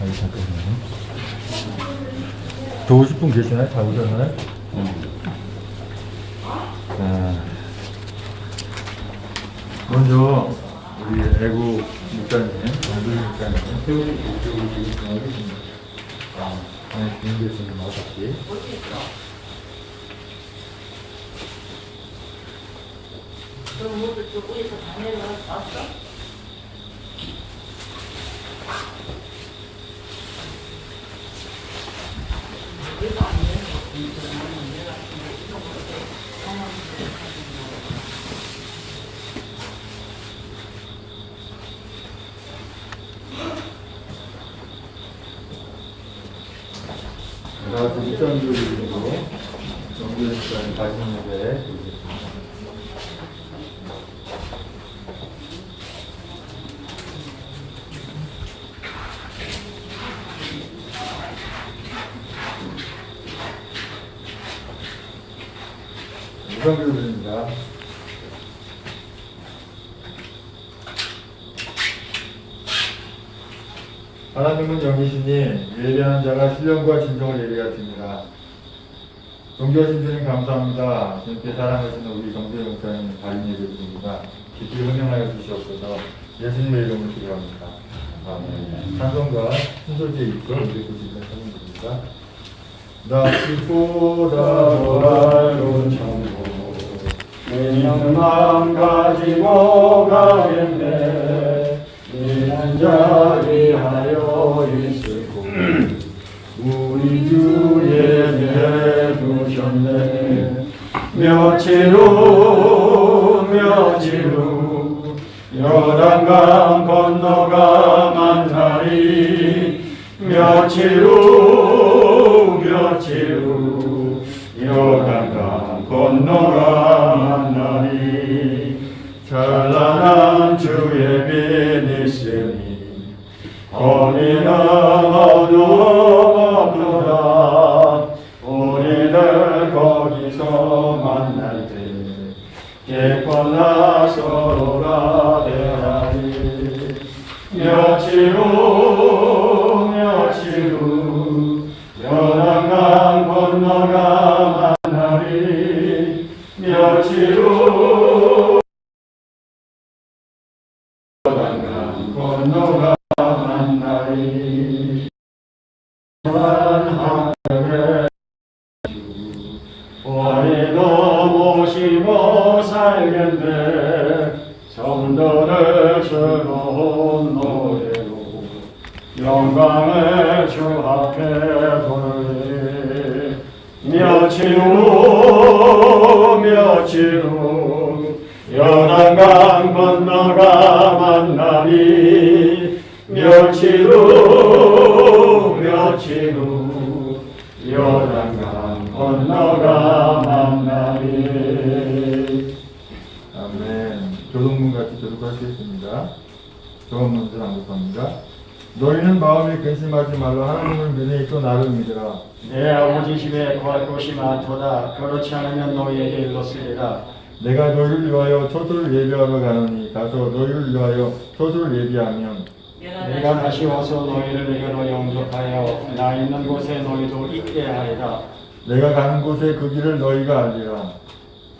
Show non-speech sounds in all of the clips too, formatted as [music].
아이 잠깐만요. 더 오실 분 계시나요? 다 오셨나요? 자, 먼저 우리 애국 목사님, 장도희 목사님, 세우리 목적으로 하겠습니다. 아, 네, 주인교수님 나오셨지? 그럼 모두 저 위에서 다 내려왔어? 나와서 입장교육으로 정부에서 가신 예배 드리겠습니다. 입장교육입니다. 하나님은 영이시니 예배하는 자가 신령과 진정을 예배하십니다. 존귀하신 주님 감사합니다. 주님께 사랑하시는 우리 정재 목사님 발인 예배 드립니다. 깊이 흥명하여 주시옵소서 예수님의 이름을 기도합니다. 아멘. 찬송가 순서지에 있고 우리 보시면 찬송입니다. 나 기쁘다 넓은 천국 마음 가지고 가겠네 내는 자리하여 있을고 우리 주에 내두셨네. 며칠 후 며칠 후 요단강 건너가 만나리. 며칠 후 기뻐나 서로가 며칠 후 며칠 후 며칠 후 연안강 건너가 만나리 아멘. 조동문 같이 교독하시겠습니다. 조원 문제 낭독합니다. 너희는 마음에 근심하지 말라 하나님을 믿으니 또 나를 믿으라. 내 아버지 집에 거할 곳이 많도다 그렇지 않으면 너희에게 일렀으리라 내가 너희를 위하여 초소를 예비하러 가노니 가서 너희를 위하여 초소를 예비하면 내가 다시 와서 너희를 이겨로 영접하여 나 있는 곳에 너희도 있게 하리라. 내가 가는 곳에 그 길을 너희가 알리라.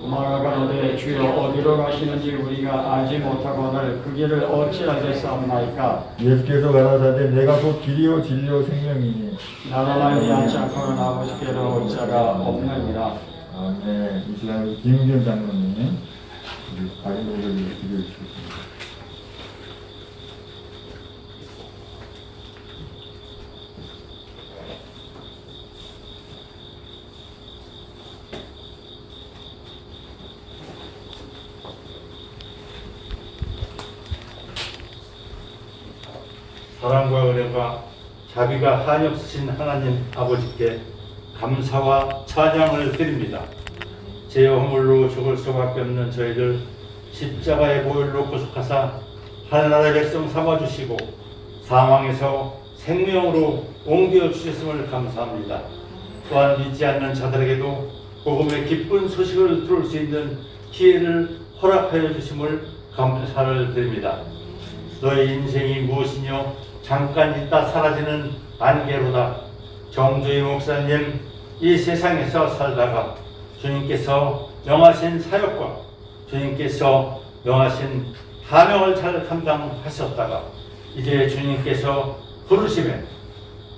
도마가 가로되 주여 어디로 가시는지 우리가 알지 못하거늘 그 길을 어찌하겠사옵나이까? 예수께서 가라사대 내가 곧 길이요 진리요 생명이니. 나로 말미암지 않고는 아버지께로 올 자가 없느니라. 아멘. 이 시간에 김은경 장로님 우리 가인 노래를 기도해 주시겠 사랑과 은혜가 자비가 한이 없으신 하나님 아버지께 감사와 찬양을 드립니다. 제 허물로 죽을 수밖에 없는 저희들 십자가의 보혈로 구속하사 하나님의 백성 삼아주시고 사망에서 생명으로 옮겨 주셨음을 감사합니다. 또한 믿지 않는 자들에게도 복음의 기쁜 소식을 들을 수 있는 기회를 허락하여 주심을 감사를 드립니다. 너의 인생이 무엇이뇨 잠깐 있다 사라지는 안개로다 정주희 목사님 이 세상에서 살다가 주님께서 명하신 사역과 주님께서 명하신 사명을 잘 감당하셨다가 이제 주님께서 부르심에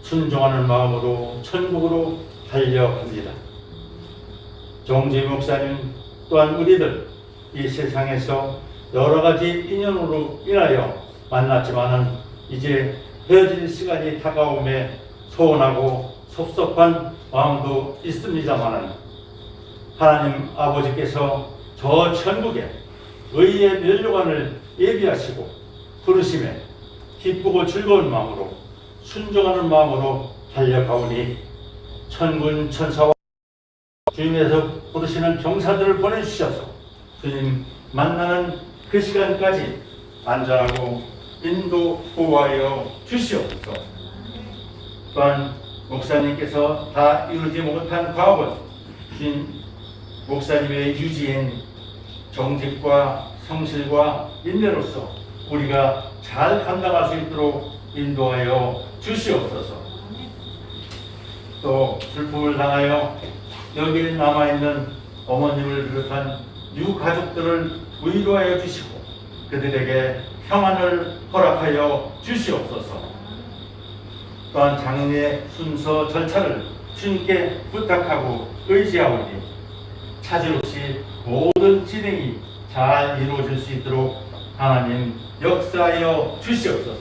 순종하는 마음으로 천국으로 달려갑니다. 정지 목사님 또한 우리들 이 세상에서 여러 가지 인연으로 인하여 만났지만은 이제 헤어질 시간이 다가옴에 소원하고 섭섭한 마음도 있습니다만은 하나님 아버지께서 저 천국에 의의 면류관을 예비하시고 부르심에 기쁘고 즐거운 마음으로 순종하는 마음으로 달려가오니 천군 천사와 주님에서 부르시는 병사들을 보내주셔서 주님 만나는 그 시간까지 안전하고 인도 보호하여 주시옵소서. 또한 목사님께서 다 이루지 못한 과업은 주님 목사님의 유지인 정직과 성실과 인내로서 우리가 잘 감당할 수 있도록 인도하여 주시옵소서. 또 슬픔을 당하여 여기에 남아있는 어머님을 비롯한 유가족들을 위로하여 주시고 그들에게 평안을 허락하여 주시옵소서. 또한 장례 순서 절차를 주님께 부탁하고 의지하오니 차질 없이 모든 진행이 잘 이루어질 수 있도록 하나님 역사하여 주시옵소서.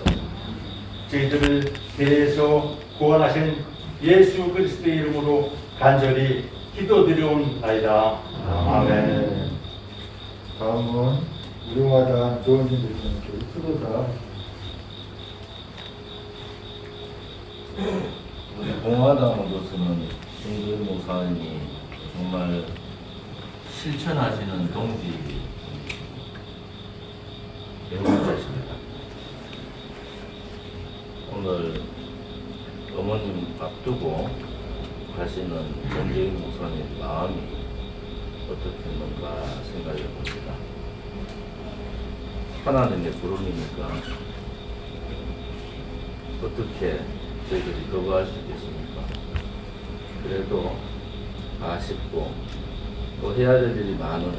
저희들을 대해서 구원하신 예수 그리스도의 이름으로 간절히 기도드려옵나이다. 아멘. 다음은 유용하다 조은진 대 수도사 우리 공화당으로서는 김근 목사님이 정말 실천하시는 동지 배우자십니다. 오늘 어머님 앞두고 가시는 전재인 목사님 마음이 어떻겠는가 생각해 봅니다. 하나님의 부름이니까 어떻게 저희들이 거부할 수 있겠습니까? 그래도 아쉽고 또 해야 될 일이 많은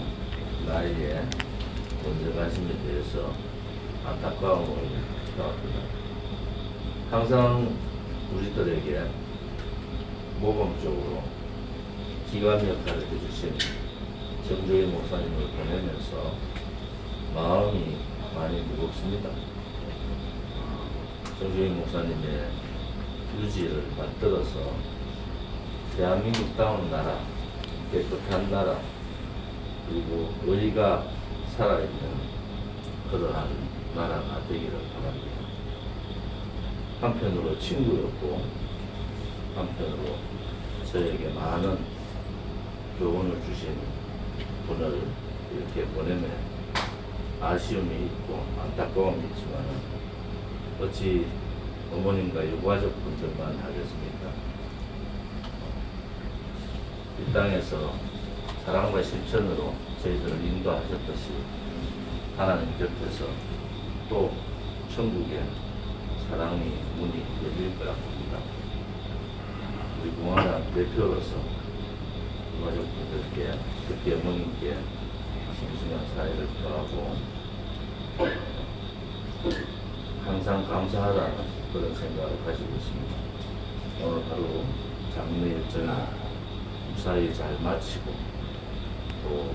나이에 먼저 가심에 대해서 안타까움을 표합니다. 항상 우리들에게 모범적으로 기관 역할을 해주신 정조인 목사님을 보내면서 마음이 많이 무겁습니다. 정주인 목사님의 유지를 받들어서 대한민국다운 나라, 깨끗한 나라, 그리고 의가 살아있는 그러한 나라가 되기를 바랍니다. 한편으로 친구였고, 한편으로 저에게 많은 교훈을 주신 분을 이렇게 보내면 아쉬움이 있고 안타까움이 있지만 어찌 어머님과 유가족 분들만 하겠습니까? 이 땅에서 사랑과 실천으로 저희들을 인도하셨듯이 하나님 곁에서 또 천국에 사랑이 문이 열릴 거라 봅니다. 우리 공화당 대표로서 유가족분들께 특히 어머님께 심심한 사회를 표하고 항상 감사하다는 그런 생각을 가지고 있습니다. 오늘 하루 장례 일정을 무사히 잘 마치고 또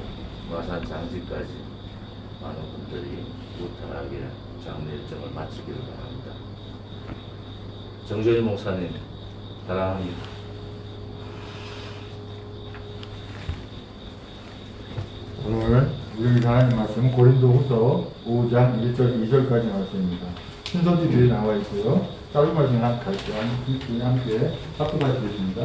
마산 장지까지 많은 분들이 무탈하게 장례 일정을 마치기를 바랍니다. 정조일 목사님 사랑합니다. 오늘 우리 하나님 말씀 고린도후서 5장 1절 2절까지 말씀입니다. 순서지 뒤에 나와 있고요. 짧은 말씀 한 갈게요. 함께 함께 합독하시겠습니다.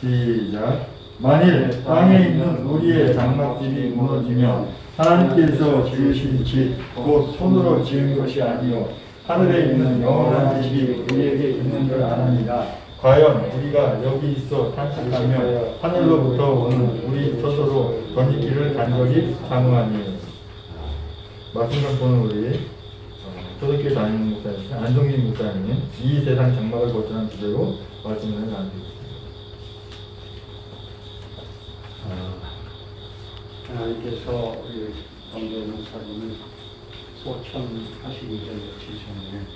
시작. 만일 땅에 있는 우리의 장막집이 무너지면 하나님께서 지으신 집, 곧 손으로 지은 것이 아니요 하늘에 있는 영원한 집이 우리에게 있는 줄 아느니라. 과연 우리가 여기 있어 탄식하며 하늘로부터 오는 우리 스스로 던지기를 간절히 장구하니 말씀 선포는 우리 어, 초대교회 다니는 목사님, 안성민 목사님, 이 세상 장막을 벗어난 주제로 말씀을 나누겠습니다. 하나님께서 우리 정교의 목사님을 소천하시기 전 며칠 전에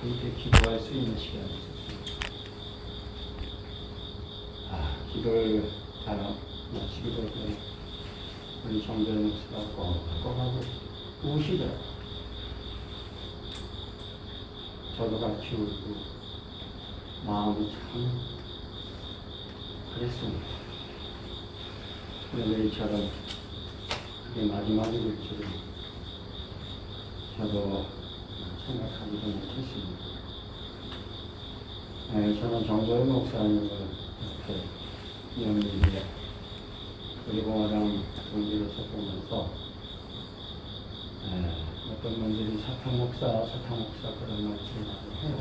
함께 기도할 수 있는 시간이 있었습니다. 아, 기도를 다 마치기도 전에 우리 정교의 목사가 꺽꺽하고 우시더라고요. 저도 같이 울고 마음이 참 그랬습니다. 이처럼 그게 마지막일 줄은 저도 생각하지도 못했습니다. 네, 저는 정도의 목사님을 이렇게 연기에 그리고마당 동기로서 보면서 네, 어떤 분들이 사탕 목사, 사탕 목사 그런 말씀을 많이 해요.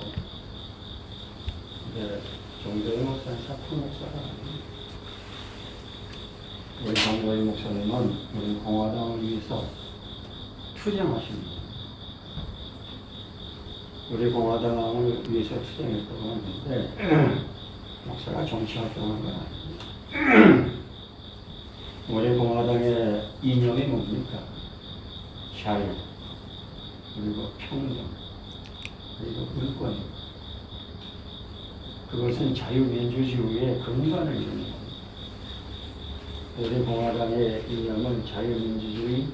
근데 정도의 목사는 사탕 목사가 아닙니다. 우리 장로의 목사님은 우리 공화당을 위해서 투쟁하십니다. 우리 공화당을 위해서 투쟁했다고 하는데 [clears throat] 목사가 정치 활동한 건 아닙니다. 우리 공화당의 이념이 뭡니까? 자유, 그리고 평등, 그리고 물권입니다. 그것은 자유민주주의의 근간을 이루는 우리 공화당의 이념은 자유민주주의,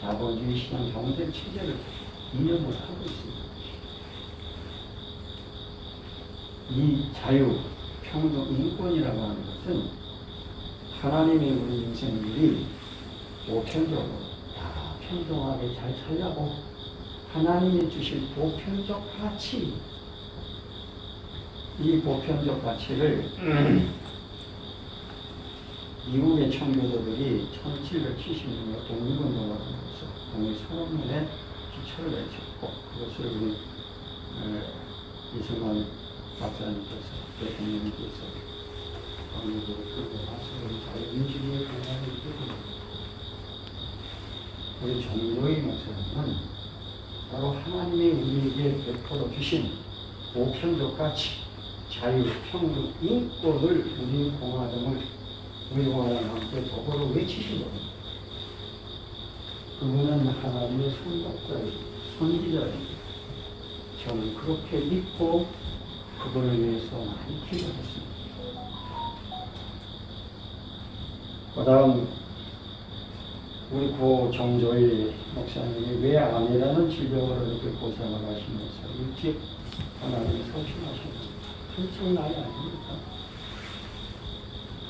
자본주의 시장 경제 체제를 이념으로 하고 있습니다. 이 자유, 평등, 인권이라고 하는 것은 하나님의 우리 인생들이 보편적으로 다 평등하게 잘 살려고 하나님이 주신 보편적 가치, 이 보편적 가치를 [clears throat] 미국의 청교도들이 1770년에 독립운동을 하면서 동의 선언문에 기초를 내쳤고 그것을 우리 에, 이승만 박사님께서 대통령님께서 우리 정도의 목사님은 바로 하나님이 우리에게 베풀어 주신 보편적 가치, 자유, 평등, 인권을 우리 공화당을 우리 공화당 함께 더불어 외치신 겁니다. 그분은 하나님의 선덕자이고 선지자입니다. 저는 그렇게 믿고 그분을 위해서 많이 기도했습니다. 그 다음 우리 고 정조희 목사님이 왜 암이라는 질병으로 이렇게 고생을 하시면서 일찍 하나님이 소신하셨습니다. 일찍 나이 아닙니까?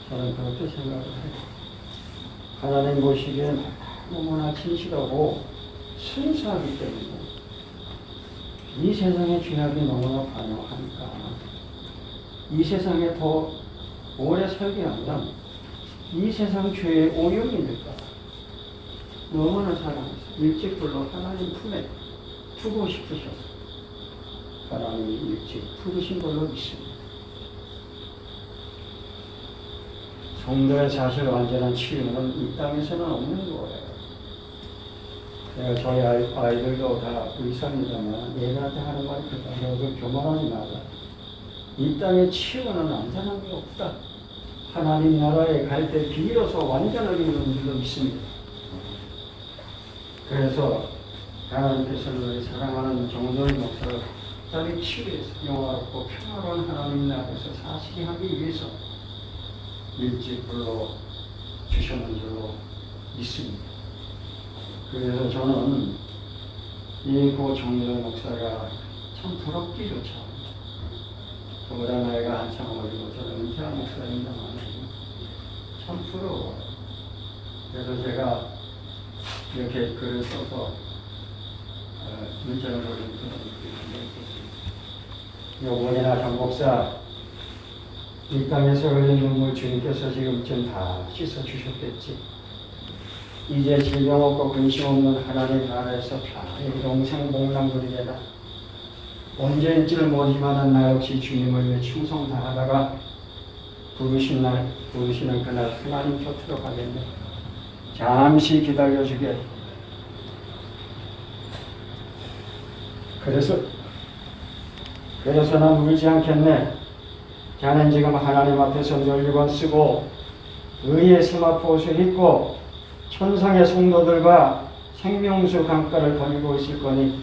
저는 그렇게 생각을 해요. 하나님 보시기엔 너무나 진실하고 순수하기 때문에 이 세상의 죄악이 너무나 반영하니까 이 세상에 더 오래 살게 하면 이 세상 죄의 오염이 될까 너무나 사랑해서 일찍 불러 하나님 품에 두고 싶으셔서 하나님이 일찍 부르신 걸로 믿습니다. 성도의 사실 완전한 치유는 이 땅에서는 없는 거예요. 제가 저희 아이, 아이들도 다 의사입니다만 얘들한테 하는 말이. 너그 교만하지 말라. 이 땅의 치유는 완전한 게 없다. 하나님 나라에 갈 때 비로소 완전하게 줄로 믿습니다. 그래서 하나님께서는 우리 사랑하는 정도의 목사를 자기 치유에서 영화롭고 평화로운 하나님 나라에서 사시게 하기 위해서 일찍 불러 주셨는 줄로 믿습니다. 그래서 저는 이고 정렬 목사가 참 부럽기조차. 저보다 나이가 한참 어리고 저는 은퇴한 목사입니다만 참 부러워요. 그래서 제가 이렇게 글을 써서 글을 썼습니다. 요번이나 정 목사 이 땅에서 흘린 눈물 주님께서 지금쯤 다 씻어주셨겠지. 이제 질병 없고 근심 없는 하나님 나라에서 편히 영생 복랑 누리게라. 언제인 줄 모르지만 나 역시 주님을 위해 충성 다하다가 부르신 날, 부르시는 그날 하나님 곁으로 가겠네. 잠시 기다려주게. 그래서 그래서 난 울지 않겠네. 자넨 지금 하나님 앞에서 멸류관 쓰고 의의 세마포 옷을 입고 천상의 성도들과 생명수 강가를 거니고 있을 거니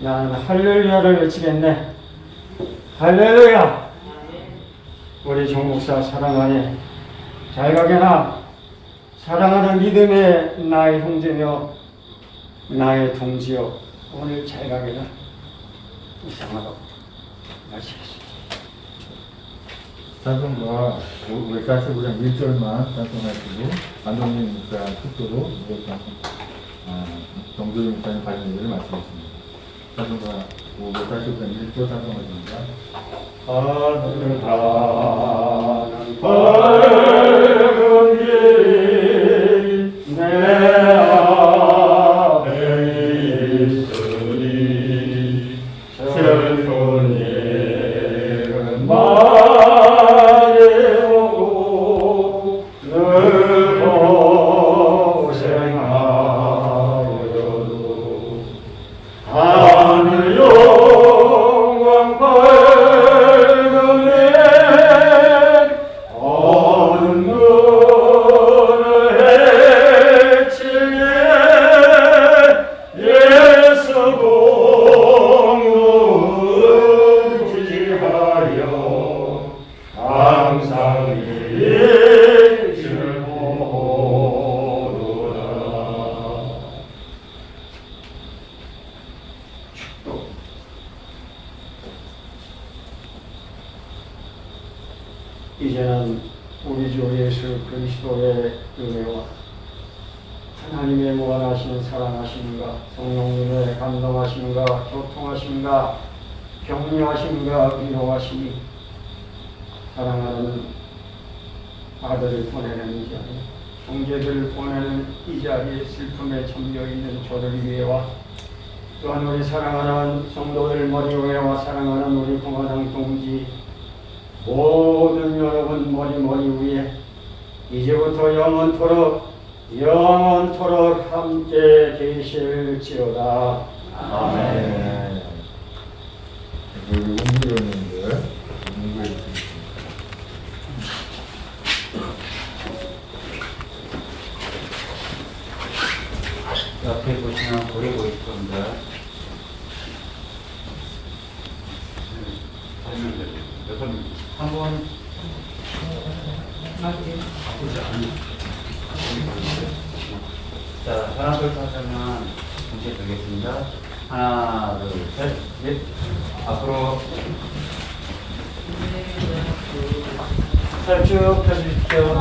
나는 할렐루야를 외치겠네. 할렐루야! 우리 정목사 사랑하네. 잘 가게나 사랑하는 믿음의 나의 형제며 나의 동지여 오늘 잘 가게나 이상하고 마치겠습니다. 찬송가 545장 1절만 찬송하시고 안동민 목사 특도로 이것 찬송 아, 정조희 목사님 발언 예배를 마치겠습니다. 찬송가 545장 1절 찬송하십니다. 하늘 가는 밝은 길내 앞에 있으니 이제는 우리 주 예수 그리스도의 은혜와 하나님의 무한하신 사랑하심과 성령님의 감동하심과 교통하심과 격려하심과 위로하심이 사랑하는 아들을 보내는 이 자리, 형제들을 보내는 이 자리에 슬픔에 잠겨 있는 저를 위해와 또한 우리 사랑하는 성도들 머리 위에와 사랑하는 우리 공화당 동지 모든 여러분 머리 머리 위에 이제부터 영원토록 영원토록 함께 계실지어다. 아멘. 우리 운동위원님들 공부해 주십니다. 옆에 보시면 고래 보일 겁니다. 한번 자, 하나 둘셋 하면 동시에 들겠습니다. 하나, 둘, 셋, 넷. 앞으로 살쭉 펴주십시오.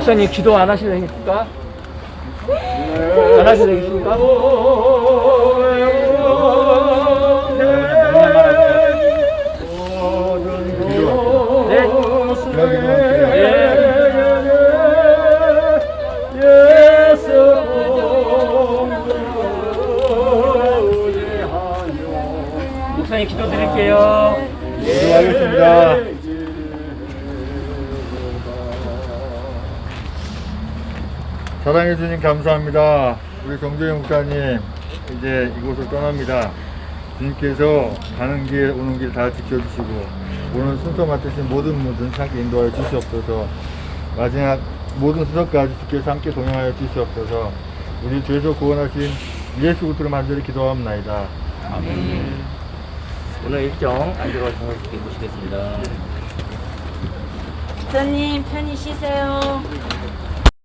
목사님 기도 안 하셔도 되겠습니까? 안 하셔도 되겠습니까? 목사님 기도 드릴게요. 기도하겠습니다. 사랑해 주님 감사합니다. 우리 정조영 목사님 이제 이곳을 떠납니다. 주님께서 가는 길 오는 길 다 지켜주시고 오늘 순서 맡으신 모든 분들 함께 인도하여 주시옵소서. 마지막 모든 수석까지 주께서 함께 동행하여 주시옵소서. 우리 죄에서 구원하신 예수 그리스도로 만들어 기도합나이다. 오늘 일정 안전하게 정해주시게 모시겠습니다. 집사님 편히 쉬세요.